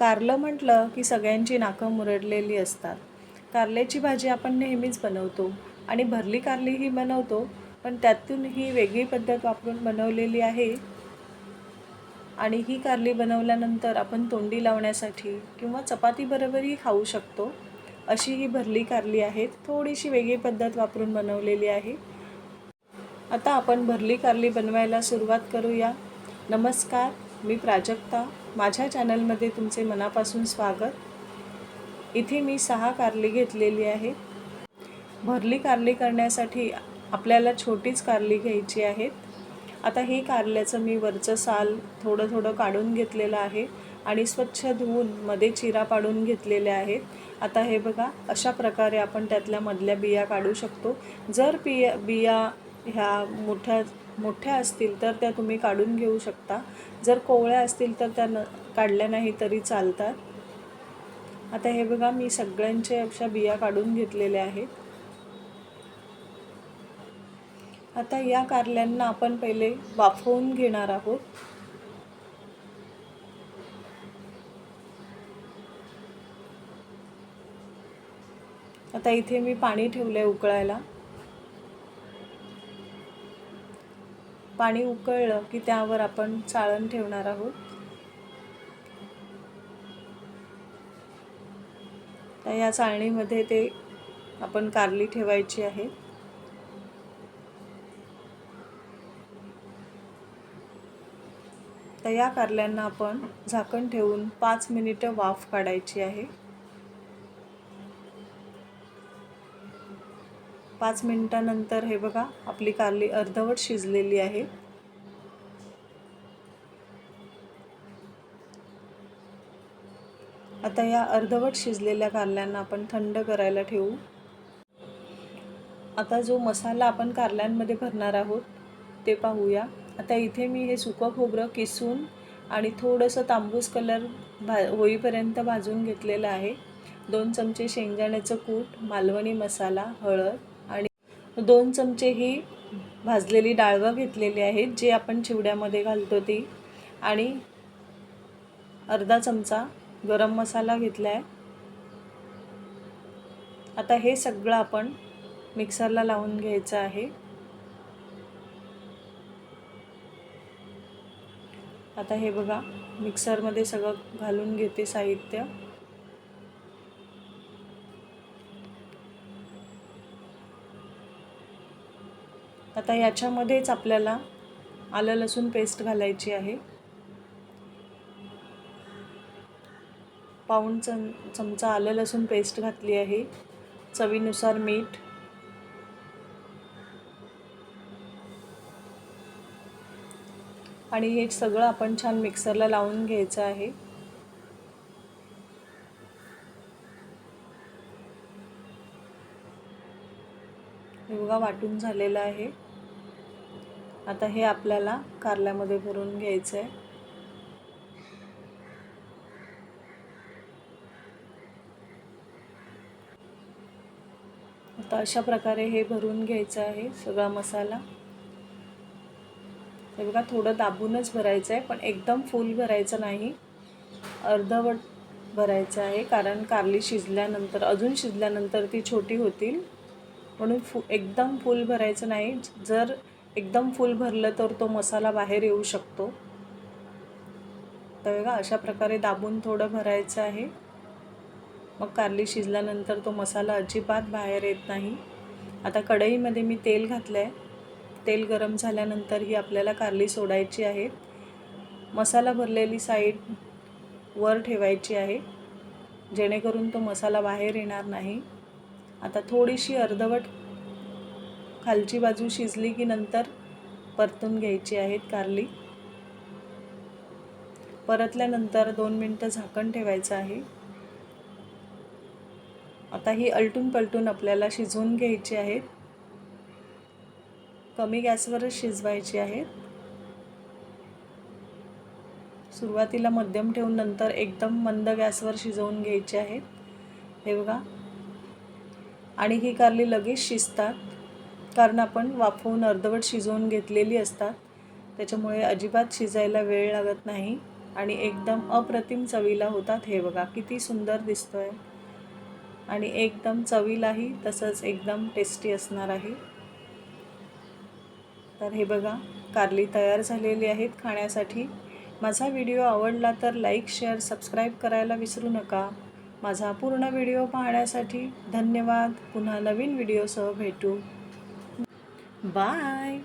कारलं म्हटलं की सगळ्यांची नाकं मुरडलेली असतात. कारल्याची भाजी आपण नेहमीच बनवतो आणि भरली कारलीही बनवतो पण त्यातून ही वेगळी पद्धत वापरून बनवलेली आहे. आणि ही कारली बनवल्यानंतर आपण तोंडी लावण्यासाठी किंवा चपातीबरोबरही खाऊ शकतो. अशी ही भरली कारली आहे थोडीशी वेगळी पद्धत वापरून बनवलेली आहे. आता आपण भरली कारली बनवायला सुरुवात करूया. नमस्कार मी प्राजक्ता. माझ्या चॅनलमध्ये तुमचे मनापासून स्वागत. इथे मी सहा कारली घेतलेली आहे भरली कारली करण्यासाठी आपल्याला छोटीच कारली घ्यायची आहेत. आता ही कारल्याचं मी वरचं साल थोडं थोडं काढून घेतलेलं आहे आणि स्वच्छ धुवून मध्ये चिरा पाडून घेतलेल्या आहेत. आता हे बघा अशा प्रकारे आपण त्यातल्या मधल्या बिया काढू शकतो. जर बिया बिया ह्या मोठ्या मोठ्या असतील तर त्या तुम्ही काढून घेऊ शकता. जर कोवळ्या असतील तर त्या न काढल्या नाही तरी चालतात. आता हे बघा मी सगळ्यांचे अशा बिया काढून घेतलेल्या आहेत. आता या कारल्यांना आपण पहिले वाफवून घेणार आहोत. आता इथे मी पाणी ठेवलं आहे उकळायला. पाणी उकळलं की त्यावर आपण चाळण ठेवणार आहोत. तर या चाळणीमध्ये ते आपण कारली ठेवायची आहे. तर या कारल्यांना आपण झाकण ठेवून पाच मिनिटं वाफ काढायची आहे. पाच मिनटानंतर हे बघा आपली कारली अर्धवट शिजलेली आहे. आता या अर्धवट शिजलेल्या कारल्यांना आपण थंड करायला ठेवू. आता जो मसाला आपण कारल्यांमध्ये भरणार आहोत ते पाहूया. आता इथे मी हे सुकं खोबरं किसून आणि थोडंसं तांबूस कलर भा होईपर्यंत भाजून घेतलेलं आहे. दोन चमचे शेंगदाण्याचं कूट मालवणी मसाला हळद दोन चमचे ही भाजलेली डाळवं घेतलेली आहेत जे आपण चिवड्यामध्ये घालतो ती. आणि अर्धा चमचा गरम मसाला घेतला आहे आता हे सगळं आपण मिक्सरला लावून घ्यायचं आहे. आता हे बघा मिक्सरमध्ये सगळं घालून घेते साहित्य. आता याच्यामध्येच आपल्याला आलं लसूण पेस्ट घालायची आहे. पाऊण चम चमचा आलं लसूण पेस्ट घातली आहे. चवीनुसार मीठ. आणि हे सगळं आपण छान मिक्सरला लावून घ्यायचं आहे. हे बघा वाटून झालेलं आहे. आता हे आपल्याला कारल्यामध्ये भरून घ्यायचं आहे आता अशा प्रकारे हे भरून घ्यायचं आहे सगळा मसाला. हे बघा थोडं दाबूनच भरायचं आहे पण एकदम फुल भरायचं नाही. अर्धवट भरायचं आहे कारण कारली शिजल्यानंतर अजून शिजल्यानंतर ती छोटी होतील. म्हणून फु एकदम फुल भरायचं नाही. जर एकदम फुल भरलं तर तो मसाला बाहेर येऊ शकतो. तर बघा अशा प्रकारे दाबून थोडं भरायचं आहे. मग कारली शिजल्यानंतर तो मसाला अजिबात बाहेर येत नाही. आता कढईमध्ये मी तेल घातलं आहे तेल गरम झाल्यानंतर ही आपल्याला कारली सोडायची आहे. मसाला भरलेली साईड वर ठेवायची आहे. जेणेकरून तो मसाला बाहेर येणार नाही. आता थोडीशी अर्धवट खालची बाजू शिजली की नंतर परतून घ्यायची आहेत कारली. परतल्यानंतर दोन मिनटं झाकण ठेवायचं आहे. आता ही अलटून पलटून आपल्याला शिजवून घ्यायची आहेत. कमी गॅसवरच शिजवायची आहेत. सुरुवातीला मध्यम ठेवून नंतर एकदम मंद गॅसवर शिजवून घ्यायचे आहेत. हे बघा आणि ही कारली लगेच शिजतात. कारण आपण वाफवून अर्धवट शिजवून घेतलेली असतात. त्याच्यामुळे अजिबात शिजायला वेळ लागत नाही. आणि एकदम अप्रतिम चवीला होतात हे बघा. किती सुंदर दिसतोय. आणि एकदम चवीलाही तसंच एकदम टेस्टी असणार आहे. तर हे बघा कारली तयार झालेली आहेत खाण्यासाठी. माझा व्हिडिओ आवडला तर लाईक शेअर सबस्क्राईब करायला विसरू नका. माझा पूर्ण व्हिडिओ पाहण्यासाठी धन्यवाद. पुन्हा नवीन व्हिडिओसह भेटू. बाय